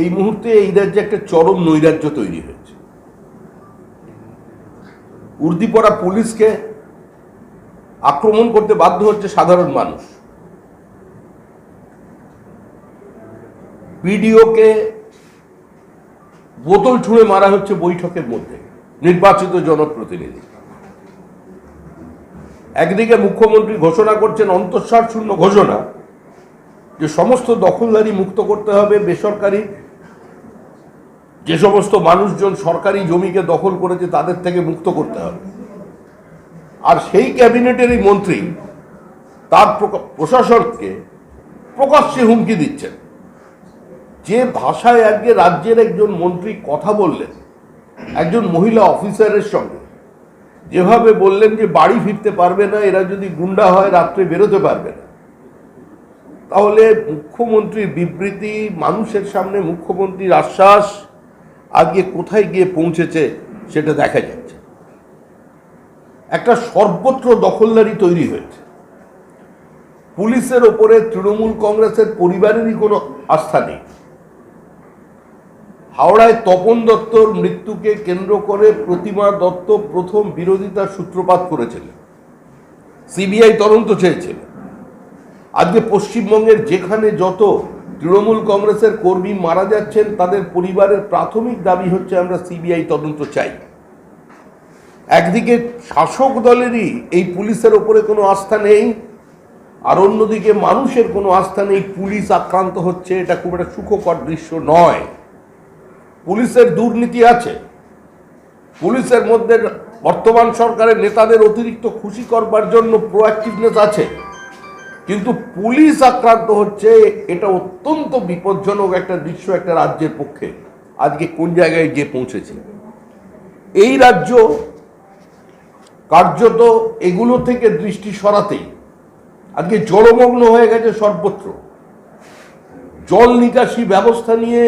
এই মুহূর্তে এই রাজ্যে একটা চরম নৈরাজ্য তৈরি হয়েছে। উর্দিপড়া পুলিশকে আক্রমণ করতে বাধ্য হচ্ছে সাধারণ মানুষ। বিডিওকে বোতল ছুঁড়ে মারা হচ্ছে বৈঠকের মধ্যে, নির্বাচিত জনপ্রতিনিধি। একদিকে মুখ্যমন্ত্রী ঘোষণা করছেন অন্তঃসার শূন্য ঘোষণা, যে সমস্ত দখলদারি মুক্ত করতে হবে, বেসরকারি যে সমস্ত মানুষজন সরকারি জমিকে দখল করেছে তাদের থেকে মুক্ত করতে হবে। আর সেই ক্যাবিনেটেরই মন্ত্রী তার প্রশাসনকে প্রকাশ্যে হুমকি দিচ্ছেন। যে ভাষায় আজকে রাজ্যের একজন মন্ত্রী কথা বললেন, একজন মহিলা অফিসারের সঙ্গে, যেভাবে বললেন যে বাড়ি ফিরতে পারবে না, এরা যদি গুন্ডা হয়, রাত্রে বেরোতে পারবে না। তাহলে মুখ্যমন্ত্রীর বিবৃতি, মানুষের সামনে মুখ্যমন্ত্রীর আশ্বাস আজকে কোথায় গিয়ে পৌঁছেছে সেটা দেখা যাচ্ছে। একটা সর্বত্র দখলদারি তৈরি হয়েছে। পুলিশের ওপরে তৃণমূল কংগ্রেসের পরিবারেরই কোনো আস্থা নেই। হাওড়ায় তপন দত্তর মৃত্যুকে কেন্দ্র করে প্রতিমা দত্ত প্রথম বিরোধিতার সূত্রপাত করেছিলেন। সিবিআই তদন্ত চেয়েছিলেন আজকে পশ্চিমবঙ্গের যেখানে যত তৃণমূল কংগ্রেসের কর্মী মারা যাচ্ছেন, তাদের পরিবারের প্রাথমিক দাবি হচ্ছে আমরা সিবিআই তদন্ত চাই। একদিকে শাসক দলেরই এই পুলিশের ওপরে কোনো আস্থা নেই, আর অন্যদিকে মানুষের কোনো আস্থা নেই, পুলিশ আক্রান্ত হচ্ছে, এটা খুব একটা সুখকর দৃশ্য নয়। পুলিশের দুর্নীতি আছে। পুলিশের মধ্যে বর্তমান সরকারের নেতাদের অতিরিক্ত খুশি করবার জন্য প্রোয়াক্টিভনেস আছে। কিন্তু পুলিশ আক্রান্ত হচ্ছে, এটা অত্যন্ত বিপজ্জনক একটা দৃশ্য একটা রাজ্যের পক্ষে। আজকে কোন জায়গায় গিয়ে পৌঁছেছে? এই রাজ্য কার্যত এগুলো থেকে দৃষ্টি সরাতেই। আজকে জলমগ্ন হয়ে গেছে সর্বত্র। জল নিকাশি ব্যবস্থা নিয়ে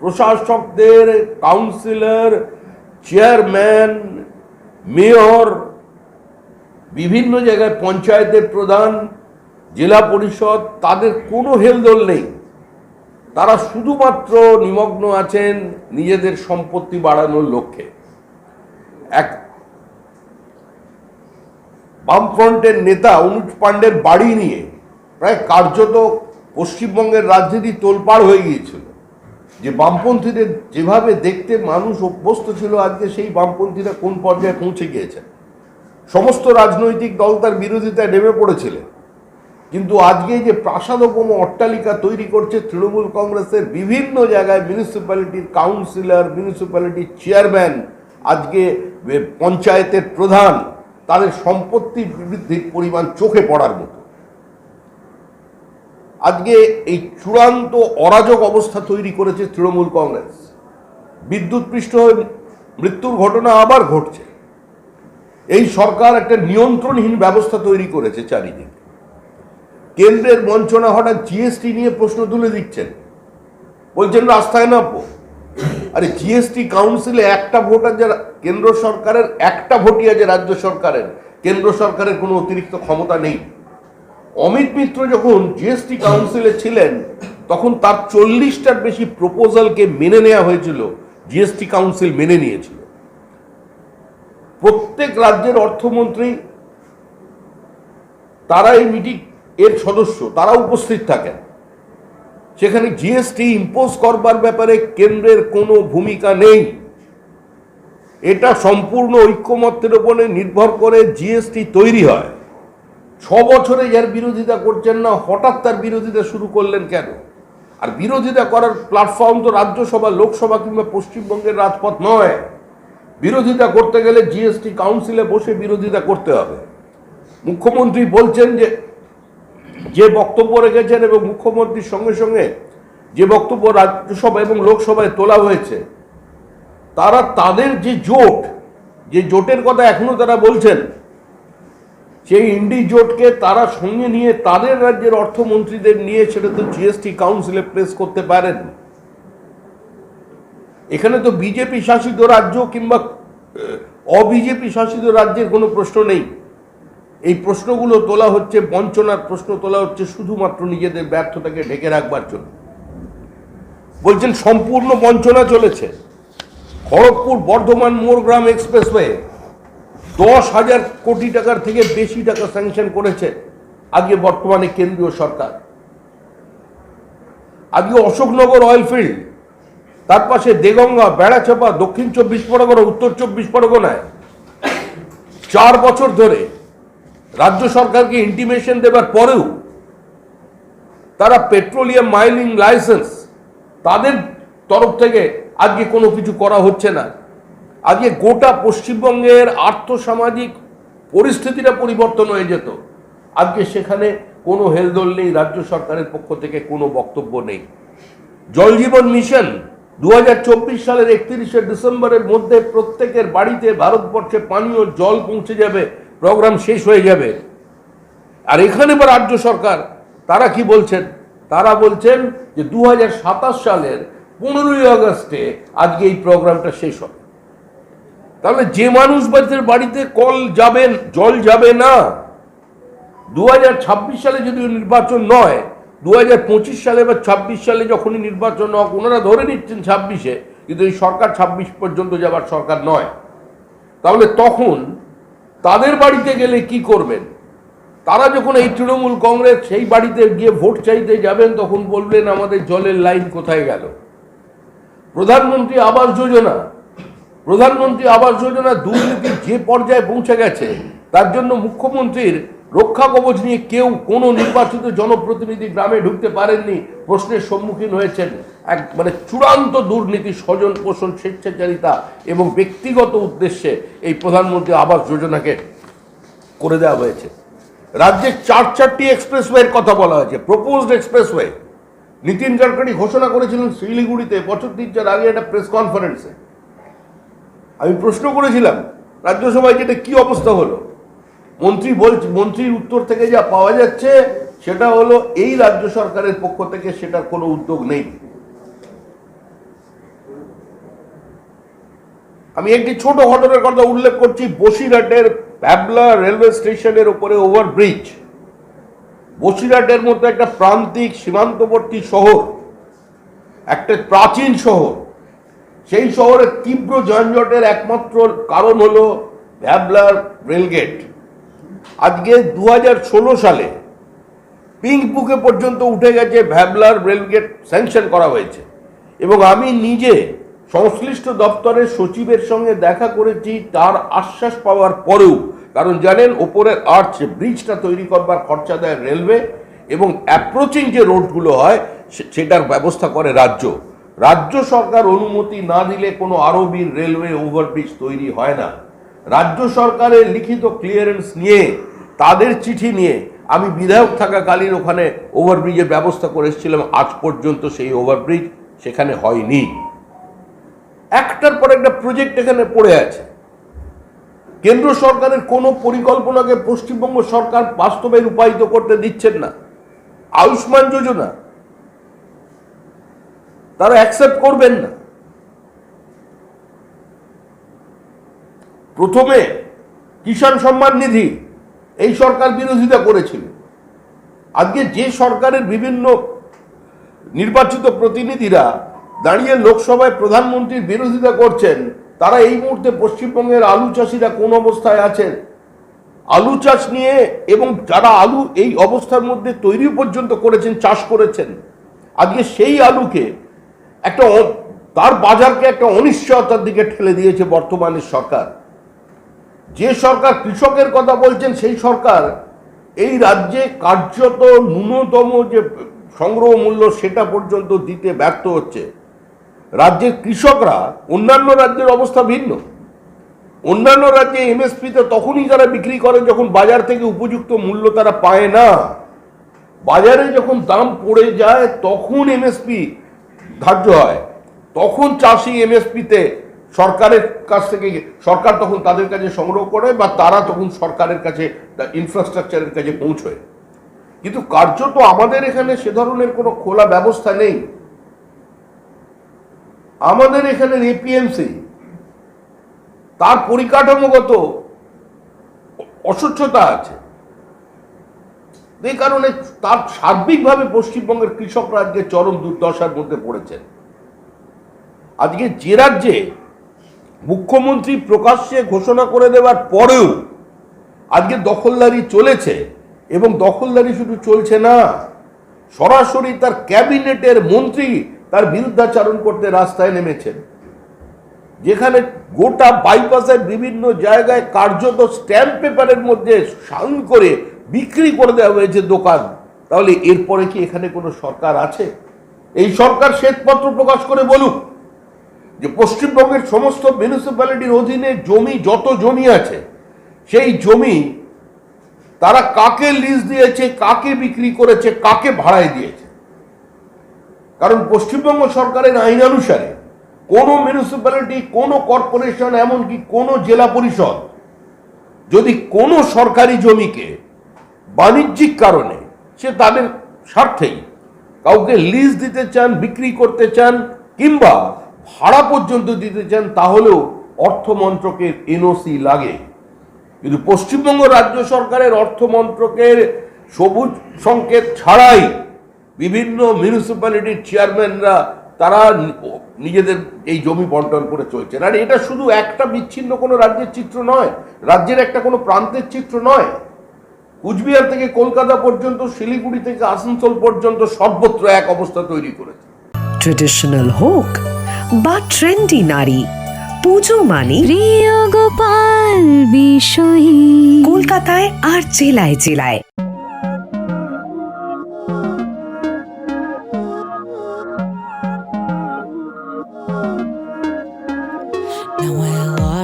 প্রশাসকদের, কাউন্সিলর, চেয়ারম্যান, মেয়র, বিভিন্ন জায়গায় পঞ্চায়েতের প্রধান জেলা পরিষদ, তাদের কোনো হেলদোল নেই। তারা শুধুমাত্র নিমগ্ন আছেন নিজেদের সম্পত্তি বাড়ানোর লক্ষ্যে। এক বামফ্রন্টের নেতা অনুজ পাণ্ডের বাড়ি নিয়ে প্রায় কার্যত পশ্চিমবঙ্গের রাজনীতি তোলপাড় হয়ে গিয়েছিল। যে বামপন্থীদের যেভাবে দেখতে মানুষ অভ্যস্ত ছিল, আজকে সেই বামপন্থীরা কোন পর্যায়ে পৌঁছে গিয়েছেন? সমস্ত রাজনৈতিক দল তার বিরোধিতায় নেমে পড়েছিলেন। কিন্তু আজকে যে প্রাসাদোপম অট্টালিকা তৈরি করছে, তৃণমূল কংগ্রেসের বিভিন্ন জায়গায় মিউনিসিপ্যালিটির কাউন্সিলর মিউনিসিপ্যালিটির চেয়ারম্যান আজকে পঞ্চায়েতের প্রধান, তাদের সম্পত্তি বৃদ্ধির পরিমাণ চোখে পড়ার মতো। আজকে এই চূড়ান্ত অরাজক অবস্থা তৈরি করেছে তৃণমূল কংগ্রেস। বিদ্যুৎ পৃষ্ঠ হয়ে মৃত্যুর ঘটনা আবার ঘটছে। এই সরকার একটা নিয়ন্ত্রণহীন ব্যবস্থা তৈরি করেছে চারিদিকে। কেন্দ্রের বঞ্চনা হঠাৎ জিএসটি নিয়ে প্রশ্ন তুলে দিচ্ছেন। বলছেন, রাস্তায় নামবো। আরে জিএসটি কাউন্সিলে একটা ভোট আছে, কেন্দ্র সরকারের একটা ভোটই আছে রাজ্য সরকারের। কেন্দ্র সরকারের কোনো অতিরিক্ত ক্ষমতা নেই। অমিত মিত্র যখন জিএসটি কাউন্সিলে ছিলেন, তখন তার চল্লিশটার বেশি প্রপোজালকে মেনে নেওয়া হয়েছিল জিএসটি কাউন্সিল মেনে নিয়েছিল। প্রত্যেক রাজ্যের অর্থমন্ত্রী, তারা এই মিটিং এর সদস্য, তারা উপস্থিত থাকেন। সেখানে জিএসটি ইম্পোজ করবার ব্যাপারে কেন্দ্রের কোনো ভূমিকা নেই। এটা সম্পূর্ণ ঐক্যমত্যের উপরে নির্ভর করে জিএসটি তৈরি হয়। ছ বছরে যার বিরোধিতা করছেন না, হঠাৎ তার বিরোধিতা শুরু করলেন কেন? আর বিরোধিতা করার প্ল্যাটফর্ম তো রাজ্যসভা, লোকসভা কিংবা পশ্চিমবঙ্গের রাজপথ নয়। বিরোধিতা করতে গেলে জিএসটি কাউন্সিলে বসে বিরোধিতা করতে হবে। মুখ্যমন্ত্রী বলছেন যে যে বক্তব্য রেখেছেন এবং মুখ্যমন্ত্রীর সঙ্গে সঙ্গে যে বক্তব্য রাজ্যসভা এবং লোকসভায় তোলা হয়েছে, তারা তাদের যে জোট, যে জোটের কথা এখনও তারা বলছেন, সেই ইন্ডি জোটকে তারা সঙ্গে নিয়ে তাদের রাজ্যের অর্থমন্ত্রীদের নিয়ে সেটা তো জিএসটি কাউন্সিলে প্লেস করতে পারেন। এখানে তো বিজেপি শাসিত রাজ্য কিংবা অবিজেপি শাসিত রাজ্যের কোনো প্রশ্ন নেই। এই প্রশ্নগুলো তোলা হচ্ছে, বঞ্চনার প্রশ্ন তোলা হচ্ছে শুধুমাত্র নিজেদের ব্যর্থতাকে ঢেকে রাখবার জন্য। বলছেন, সম্পূর্ণ বঞ্চনা চলেছে। খড়গপুর বর্ধমান মোরগ্রাম এক্সপ্রেসওয়ে দশ হাজার কোটি টাকার থেকে বেশি টাকা স্যাংশন করেছে আজকে বর্তমানে কেন্দ্রীয় সরকার। আজকে অশোকনগর অয়েল ফিল্ড, তার পাশে দেগঙ্গা, বেড়াচাপা, দক্ষিণ চব্বিশ পরগনা, উত্তর চব্বিশ পরগনায় চার বছর ধরে রাজ্য সরকারকে ইন্টিমেশন দেবার পরেও তারা পেট্রোলিয়াম মাইনিং লাইসেন্স তাদের তরফ থেকে আজকে কোনো কিছু করা হচ্ছে না। আজকে গোটা পশ্চিমবঙ্গের আর্থসামাজিক পরিস্থিতিটা পরিবর্তন হয়ে যেত। আজকে সেখানে কোনো হেলদোল নেই, রাজ্য সরকারের পক্ষ থেকে কোনো বক্তব্য নেই। জল জীবন মিশন দু হাজার চব্বিশ সালের একত্রিশে ডিসেম্বরের মধ্যে প্রত্যেকের বাড়িতে ভারতবর্ষে পানীয় জল পৌঁছে যাবে। প্রোগ্রাম শেষ হয়ে যাবে। আর এখানে বা রাজ্য সরকার, তারা কি বলছেন? তারা বলছেন যে দু হাজার সাতাশ সালের পনেরোই আগস্টে আজকে এই প্রোগ্রামটা শেষ হবে। তাহলে যে মানুষ বাড়িতে বাড়িতে কল যাবেন জল যাবে না। দু হাজার ছাব্বিশ সালে যদি নির্বাচন নয় দু সালে বা ছাব্বিশ সালে যখনই নির্বাচন হোক, ওনারা ধরে নিচ্ছেন ছাব্বিশে, কিন্তু এই সরকার ছাব্বিশ পর্যন্ত যাবার সরকার নয়। তাহলে তখন তাদের বাড়িতে গেলে কি করবেন? তারা যখন এই তৃণমূল কংগ্রেস সেই বাড়িতে গিয়ে ভোট চাইতে যাবেন, তখন বলবেন, আমাদের জলের লাইন কোথায় গেল? প্রধানমন্ত্রী আবাস যোজনা। প্রধানমন্ত্রী আবাস যোজনা দুর্নীতি যে পর্যায়ে পৌঁছে গেছে, তার জন্য মুখ্যমন্ত্রীর রক্ষা কবচ নিয়ে কেউ কোনো নির্বাচিত জনপ্রতিনিধি গ্রামে ঢুকতে পারেননি, প্রশ্নের সম্মুখীন হয়েছেন। এক মানে চূড়ান্ত দুর্নীতি স্বজন পোষণ স্বেচ্ছাচারিতা এবং ব্যক্তিগত উদ্দেশ্যে এই প্রধানমন্ত্রী আবাস যোজনাকে করে দেওয়া হয়েছে। রাজ্যে চার চারটি এক্সপ্রেসওয়ের কথা বলা হয়েছে, প্রপোজড এক্সপ্রেসওয়ে। নীতিন গডকরি ঘোষণা করেছিলেন শিলিগুড়িতে, বছর তিন চার আগে একটা প্রেস কনফারেন্সে। আমি প্রশ্ন করেছিলাম, রাজ্যসভায় যেটা কি অবস্থা হলো? মন্ত্রী বল, মন্ত্রীর উত্তর থেকে যা পাওয়া যাচ্ছে, সেটা হলো এই রাজ্য সরকারের পক্ষ থেকে সেটার কোনো উদ্যোগ নেই। আমি একটি ছোট ঘটনার কথা উল্লেখ করছি, বসিরহাটের প্যাবলা রেলওয়ে স্টেশনের উপরে ওভারব্রিজ। বসিরহাটের মতো একটা প্রান্তিক সীমান্তবর্তী শহর, একটা প্রাচীন শহর। সেই শহরের তীব্র যানজটের একমাত্র কারণ হলো ভ্যাবলার রেলগেট। আজকে দু হাজার ষোলো সালে পিঙ্ক বুকে পর্যন্ত উঠে গেছে ভ্যাবলার রেলগেট স্যাংশন করা হয়েছে। এবং আমি নিজে সংশ্লিষ্ট দপ্তরের সচিবের সঙ্গে দেখা করেছি, তার আশ্বাস পাওয়ার পরেও। কারণ জানেন, ওপরের আর্চ ব্রিজটা তৈরি করবার খরচা দেয় রেলওয়ে এবং অ্যাপ্রোচিং যে রোডগুলো হয় সেটার ব্যবস্থা করে রাজ্য। রাজ্য সরকার অনুমতি না দিলে কোনো আরবির রেলওয়ে ওভারব্রিজ তৈরি হয় না। রাজ্য সরকারের লিখিত ক্লিয়ারেন্স নিয়ে, তাদের চিঠি নিয়ে আমি বিধায়ক থাকাকালীন ওখানে ওভারব্রিজের ব্যবস্থা করে এসেছিলাম। আজ পর্যন্ত সেই ওভারব্রিজ সেখানে হয়নি। একটার পর একটা প্রজেক্ট এখানে পড়ে আছে। কেন্দ্র সরকারের কোনো পরিকল্পনাকে পশ্চিমবঙ্গ সরকার বাস্তবে রূপায়িত করতে দিচ্ছেন না। আয়ুষ্মান যোজনা, তারা অ্যাকসেপ্ট করবেন না। প্রথমে কিষাণ সম্মান নিধি, এই সরকার বিরোধিতা করেছিল। আজকে যে সরকারের বিভিন্ন নির্বাচিত প্রতিনিধিরা দাঁড়িয়ে লোকসভায় প্রধানমন্ত্রীর বিরোধিতা করছেন, তারা এই মুহূর্তে পশ্চিমবঙ্গের আলু চাষিরা কোন অবস্থায় আছেন? আলু চাষ নিয়ে এবং যারা আলু এই অবস্থার মধ্যে তৈরি পর্যন্ত করেছেন, চাষ করেছেন, আজকে সেই আলুকে একটা তার বাজারকে একটা অনিশ্চয়তার দিকে ঠেলে দিয়েছে বর্তমানের সরকার। যে সরকার কৃষকের কথা বলছেন, সেই সরকার এই রাজ্যে কার্যত ন্যূনতম যে সংগ্রহ মূল্য, সেটা পর্যন্ত দিতে ব্যর্থ হচ্ছে। রাজ্যের কৃষকরা অন্যান্য রাজ্যের অবস্থা ভিন্ন। অন্যান্য রাজ্যে এমএসপিতে তখনই তারা বিক্রি করে যখন বাজার থেকে উপযুক্ত মূল্য তারা পায় না। বাজারে যখন দাম পড়ে যায় তখন এমএসপি ধার্য হয়। তখন চাষি এমএসপিতে সরকারের কাছ থেকে, সরকার তখন তাদের কাছে সংগ্রহ করে বা তারা তখন সরকারের কাছে ইনফ্রাস্ট্রাকচারের কাছে পৌঁছয়। কিন্তু কার্যত আমাদের এখানে সে ধরনের কোনো খোলা ব্যবস্থা নেই। আমাদের এখানে এপিএমসি তার পরিকাঠামোগত অস্বচ্ছতা আছে। এই কারণে তার সার্বিকভাবে পশ্চিমবঙ্গের কৃষক আজকে চরম দুর্দশার মধ্যে পড়েছেন। আজকে যে রাজ্যে মুখ্যমন্ত্রী প্রকাশ্যে ঘোষণা করে দেওয়ার পরেও আজকে দখলদারি চলেছে এবং দখলদারি শুধু চলছে না, সরাসরি তার ক্যাবিনেটের মন্ত্রী তার বিরুদ্ধাচারণ করতে রাস্তায় নেমেছেন। যেখানে গোটা বাইপাসের বিভিন্ন জায়গায় কার্যত স্ট্যাম্প পেপারের মধ্যে সাইন করে বিক্রি করে দেওয়া হয়েছে দোকান। তাহলে এরপরে কি এখানে কোনো সরকার আছে? এই সরকার শ্বেতপত্র প্রকাশ করে বলুক যে পশ্চিমবঙ্গের সমস্ত মিউনিসিপ্যালিটির অধীনে জমি যত জমি আছে, সেই জমি তারা কাকে লিজ দিয়েছে, কাকে বিক্রি করেছে, কাকে ভাড়ায় দিয়েছে? কারণ পশ্চিমবঙ্গ সরকারের আইন অনুসারে কোনো মিউনিসিপ্যালিটি কোনো কর্পোরেশন এমনকি কোনো জেলা পরিষদ যদি কোনো সরকারি জমিকে বাণিজ্যিক কারণে সে তাদের স্বার্থেই কাউকে লিজ দিতে চান, বিক্রি করতে চান, কিংবা ভাড়া পর্যন্ত দিতে চান, তাহলেও অর্থমন্ত্রকের এনওসি লাগে। কিন্তু পশ্চিমবঙ্গ রাজ্য সরকারের অর্থমন্ত্রকের সবুজ সংকেত ছাড়াই বিভিন্ন মিউনিসিপ্যালিটির চেয়ারম্যানরা তারা নিজেদের এই জমি বন্টন করে চলছেন। আর এটা শুধু একটা বিচ্ছিন্ন কোনো রাজ্যের চিত্র নয় রাজ্যের একটা কোনো প্রান্তের চিত্র নয়। কুচবিহার থেকে কলকাতা পর্যন্ত শিলিগুড়ি থেকে আসানসোল পর্যন্ত সর্বত্র এক অবস্থা তৈরি করেছে। ট্রেডিশনাল হোক বা ট্রেন্ডি নারী পুজো মানে প্রিয় গোপাল বিষয়ী। কলকাতায় আর জেলায় জেলায়।